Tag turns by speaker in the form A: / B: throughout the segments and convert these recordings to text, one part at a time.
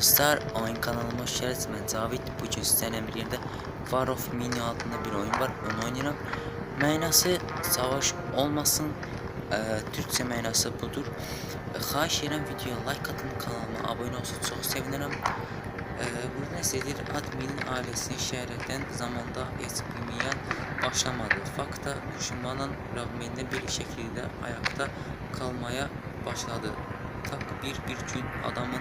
A: dostlar, oyun kanalıma hoş geldiniz. Ben Cavit. Bugün sizlerle birlikte War of Mini adında bir oyun var. Onu oynayacağım. Mənası savaş olmasın. Ee, Türkçe mənası budur. Ee, xahiş edirəm videoya like atın, kanalıma abone olsun. Çok sevinirim. Ee, bu nəsədir? Adminin ailesini şəhərdən zamanda etkinliyə başlamadı. Fakta düşmanın rağmində bir şekilde ayakta kalmaya başladı. Tak bir bir gün adamın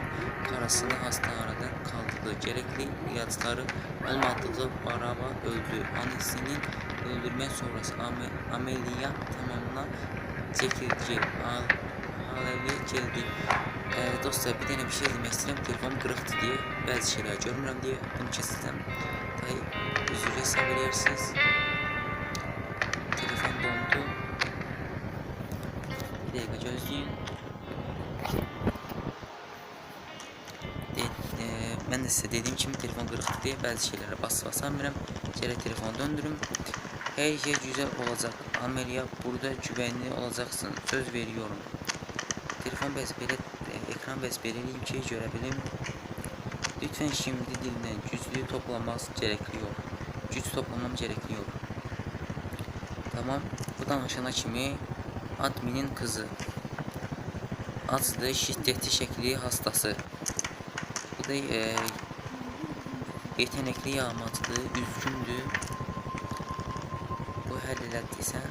A: karısını hastaneden kaldırdı. Gerekli ilaçları olmadığı baraba öldü. Annesinin öldürme sonrası ame, ameliyat tamamına çekildi. Hal, halevi geldi. Ee, dostlar bir tane bir şey demek istedim. Telefonum kırıktı diye bazı şeyler görmürəm diye bunu kestim. Tay üzülü hesap edersiniz. Telefon dondu. Bir dakika gözleyin. Ben de size dediğim için telefon kırıktı diye bazı şeylere bas basamıyorum. Şöyle telefonu döndürüm. Her şey güzel olacak. Ameliyat burada güvenli olacaksın. Söz veriyorum. Telefon e, ekran bezbereliyim ki görebilirim. Lütfen şimdi dilinden güçlü toplaması gerekiyor. Güç toplamam gerekiyor. Tamam. Bu danışana kimi adminin kızı. Azdı şiddetli şekli hastası. Da e, yetenekli yağmacıdır, üzgündür. Bu həll elədiysən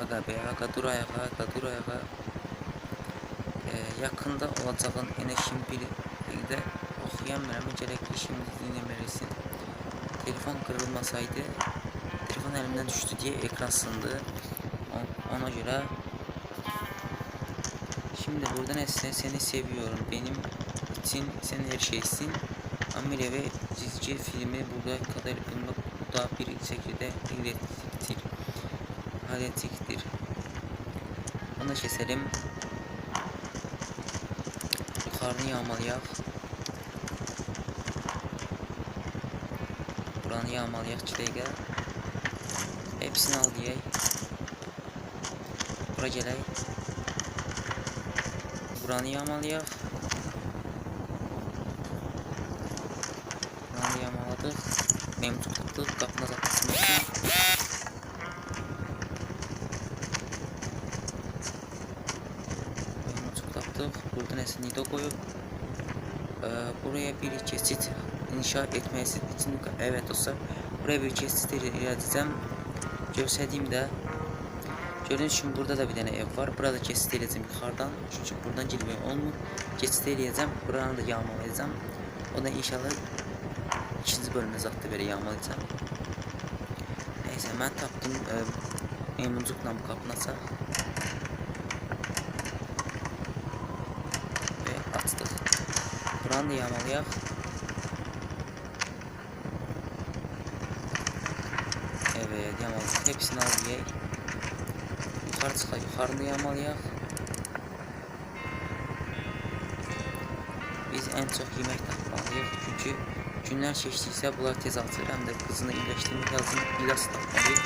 A: Aga be, aga dur ayağa, aga dur ayağa. E, yakında olacağın enerjin bir de okuyamıyorum. Gerekli şimdi dinlemelisin. Telefon kırılmasaydı, telefon elimden düştü diye ekran sındı. On- Ona göre Şimdi burada nesne seni seviyorum. Benim için sen her şeysin. Amire ve çizgi filmi burada kadar yapılmak bu da bir şekilde iletiktir. Haletiktir. Onu keselim. Yukarını yağmalayak. Buranı yağmalayak çileğe. Hepsini al diyey. Bura geley. Buranı yağmalayak. Buranı yağmaladık. Memnun tuttuk. Kapına zakasını Memnun tuttuk. Burada nesin nido koyup eee, buraya bir geçit inşa etmesi için evet dostlar buraya bir geçit edeceğim gösterdiğimde Gördüğünüz gibi burada da bir tane ev var. Burada kesit edeceğim yukarıdan. Çünkü buradan girmeyi olmuyor. Kesit edeceğim. Buranı da yağmalayacağım. O da inşallah ikinci bölümde zaten böyle yağmalayacağım. Neyse ben taptım. E, memnunlukla bu kapını açaq. Ve açtık. Buranı da yağmalayaq. Evet yağmaladık. Hepsini al diyeyim. Yukarı çıkar, yukarını yağmalayak. Biz en çok yemek tapmalıyıq. Çünkü günler keçdikcə bunlar tez açır. Həm də qızını iyiləşdirmək lazım. İlaç tapmalıyıq.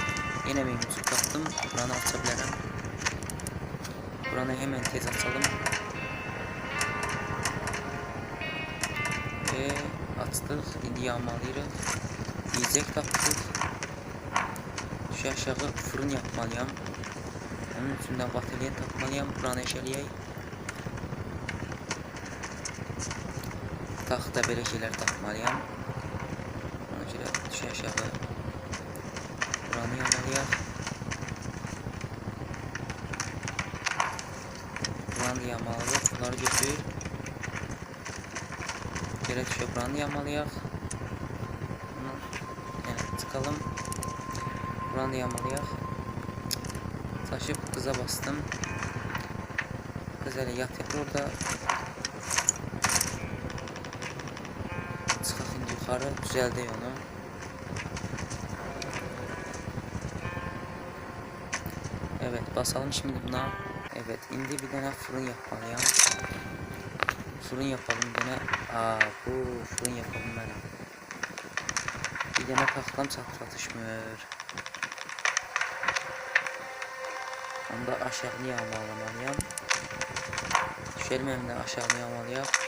A: Yenə mevcut tapdım. Buranı aça bilərəm. Buranı hemen tez açalım. Ve açdıq. İndi yağmalayırıq. Yiyecek tapdıq. Şu aşağı fırın yapmalıyam. Onun için de batarya takmalıyam. Buranı eşeleyək. Taxta belə şeylər tapmalıyam. Ona görə düşə aşağı. Buranı yamalıyaq. Buranı yamalıyıq. Bunları götür. Yerə düşə buranı yamalıyaq. Bunu yəni çıxalım. Buranı yamalıyaq. Taşıp kıza bastım. Kız hele yat yapıyor orada. Yukarı düzeldi onu. Evet basalım şimdi buna. Evet indi bir tane fırın yapmalıyım. Fırın yapalım tane. Aa bu fırın yapalım benim. Bir tane tahtam çatlatışmır. Onda aşağıya yağmalamalıyam. Düşelim hem de aşağıya yağmalayaq.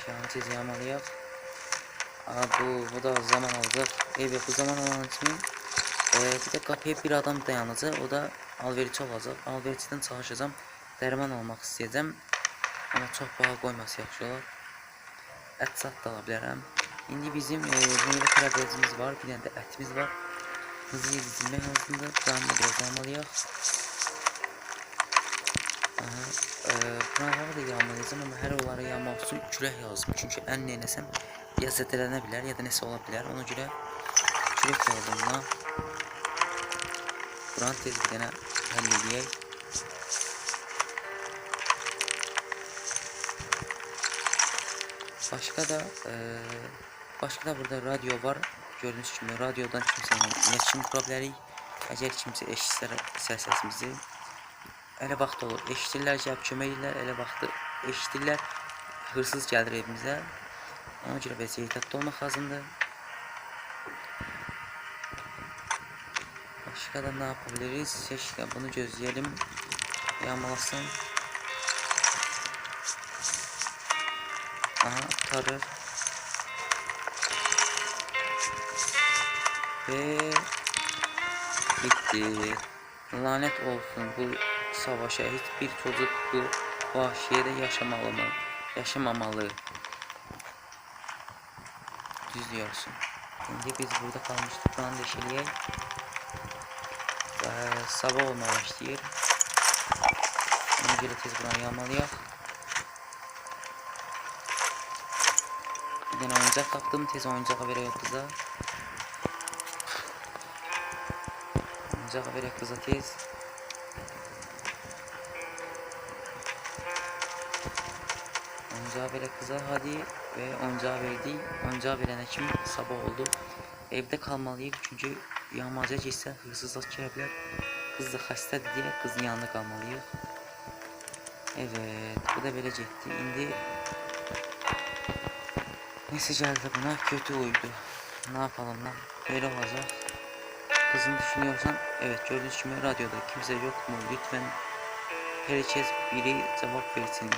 A: Aşağıya tez yağmalayaq. Aa, bu, bu da zaman alacak. Evet bu zaman alan için e, bir de kapıya bir adam dayanacak. O da alverici olacak. Alvericiden çalışacağım. Dərman almaq istəyəcəm. Amma çox baha qoyması yaxşı olar. Ət sat da ala bilərəm. İndi bizim e, meyvə tərəvəzimiz var. Bir dənə də ətimiz var. Hızlı yedizilmək lazımdır. Da biraz yağmalayaq. Aha, e, buraları da yağmalayacağım ama hər onlara yağmaq üçün kürək lazım. Çünki ən neynəsəm ya zədələnə bilər ya da nəsə ola bilər. Ona görə kürək buna. Buranı tez bir dənə həll edəyək. Başka da eee başka da burada radyo var. Gördüğünüz gibi radyodan kimseyle iletişim kura bilərik. Əgər kimsə eşitsə səs elə vaxt olur. Eşidirlər, gəlib kömək edirlər, elə vaxtı eşidirlər. Hırsız gəlir evimizə. Ona görə biz ehtiyatlı olmaq lazımdır. Başka da ne yapabiliriz? Seçken bunu gözleyelim. Yağmalasın. Aha tarır. Ve bitti. Lanet olsun bu savaşa hiçbir çocuk bu vahşiyede yaşamalı mı? Yaşamamalı. Düz diyorsun. Şimdi biz burada kalmıştık. Buranı deşeleyek. Ee, sabah olmaya başlayır. Göre tez buranı yağmalayaq. Bir dənə oyuncaq tapdım. Tez oyuncağı verək qıza. Oyuncağı verək qıza tez. Oyuncağı verək qıza hadi ve oyuncağı verdik. Oyuncağı verənə kimi sabah oldu. Evdə kalmalıyıq çünki yağmaca geçsə hırsızlar gələ bilər. Qız da xəstədir deyə qızın yanında qalmalıyıq. Evet, bu da belə getdi. İndi Neyse geldi buna kötü uydu. Ne yapalım lan? Böyle olacak. Kızını düşünüyorsan evet gördüğünüz gibi radyoda kimse yok mu? Lütfen herkes biri cevap versin.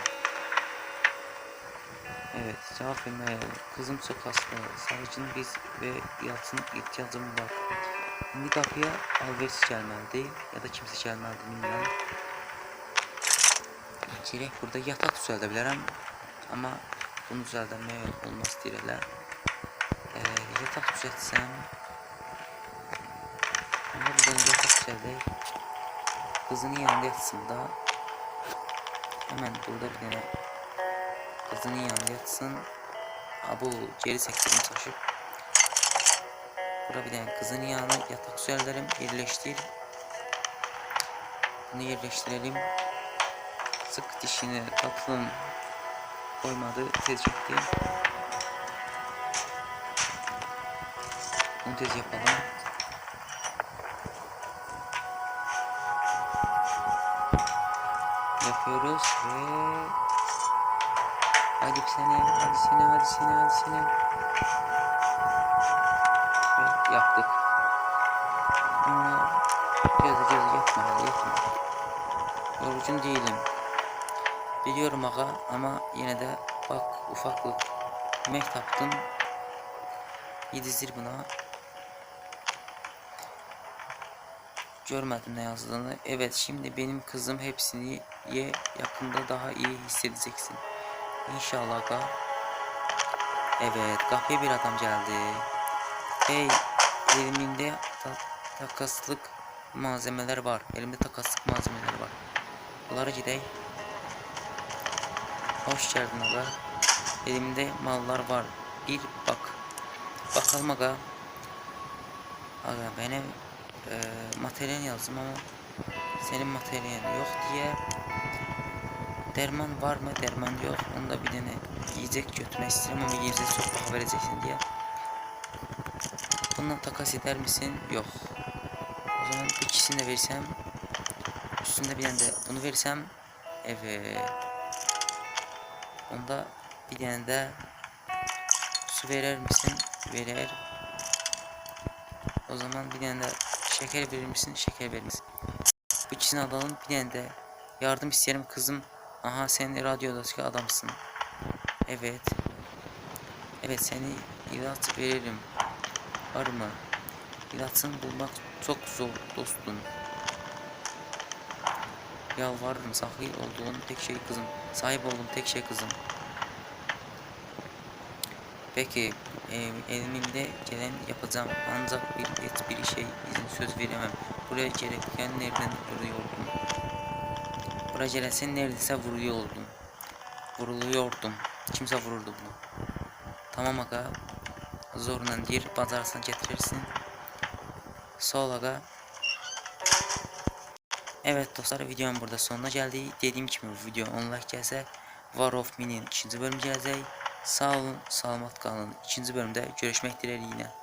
A: Evet cevap vermeye Kızım çok hasta. Savcının biz ve Yalçın ihtiyacım var. Şimdi kapıya alversi gelmelidir ya da kimse gelmelidir bilmiyorum. Gerek burada yatak düzeldə bilərəm. Amma bunu düzəldəmək olmaz deyirlər. Ee, yatak düzəltsəm Onda buradan yatak düzəldək. Qızının yanında yatsın da. Hemen burada bir dənə qızının yanında yatsın. Ha bu geri. Bura bir dənə qızının yanına yatak düzəldərim, yerləşdir. Bunu yerləşdirelim. Sık dişini tatlım koymadı tez çekti. Bunu tez yapalım. Yapıyoruz ve hadi sene hadi sene hadi sene hadi sene ve yaptık. Gözü gözü yatma hadi yatma. Yorucun değilim. Biliyorum aga ama yine de bak ufaklık yemek taptım. Yedizdir buna. Görmedim ne yazdığını. Evet şimdi benim kızım hepsini ye yakında daha iyi hissedeceksin. İnşallah aga. Evet kapıya bir adam geldi. Hey elimde ta takaslık malzemeler var. Elimde takaslık malzemeler var. Bunları gidelim. Hoş geldin aga. Elimde mallar var. Bir bak. Bakalım aga. Aga benim e, materyal yazdım ama senin materyalin yok diye derman var mı derman yok onu da bir tane yiyecek götürmek istedim ama yiyecek çok paha vereceksin diye bundan takas eder misin yok o zaman ikisini de versem üstünde bir tane de bunu versem evet Onda bir tane de su verir misin? Verir. O zaman bir tane de şeker verir misin? Şeker verir misin? Bu ikisini alalım. Bir tane de yardım isterim kızım. Aha sen radyodaki adamsın. Evet. Evet seni ilaç veririm. Var mı? İlaçını bulmak çok zor dostum. Yalvarırım sahil olduğun tek şey kızım. Sahip olduğum tek şey kızım. Peki e, elimde gelen yapacağım ancak bir et bir şey izin söz veremem. Buraya gelirken nereden vuruyordum? Gelirsen neredeyse vuruyordum. Vuruluyordum. Kimse vururdu bunu. Tamam aga. Zorla dir bacarsın getirirsin. Sol aga. Evet dostlar videonun burada sonuna geldi. Dediğim gibi video 10 like gelse War of Mini'nin ikinci bölümü gelecek. Sağ olun, selamat kalın. İkinci bölümde görüşmek dileğiyle.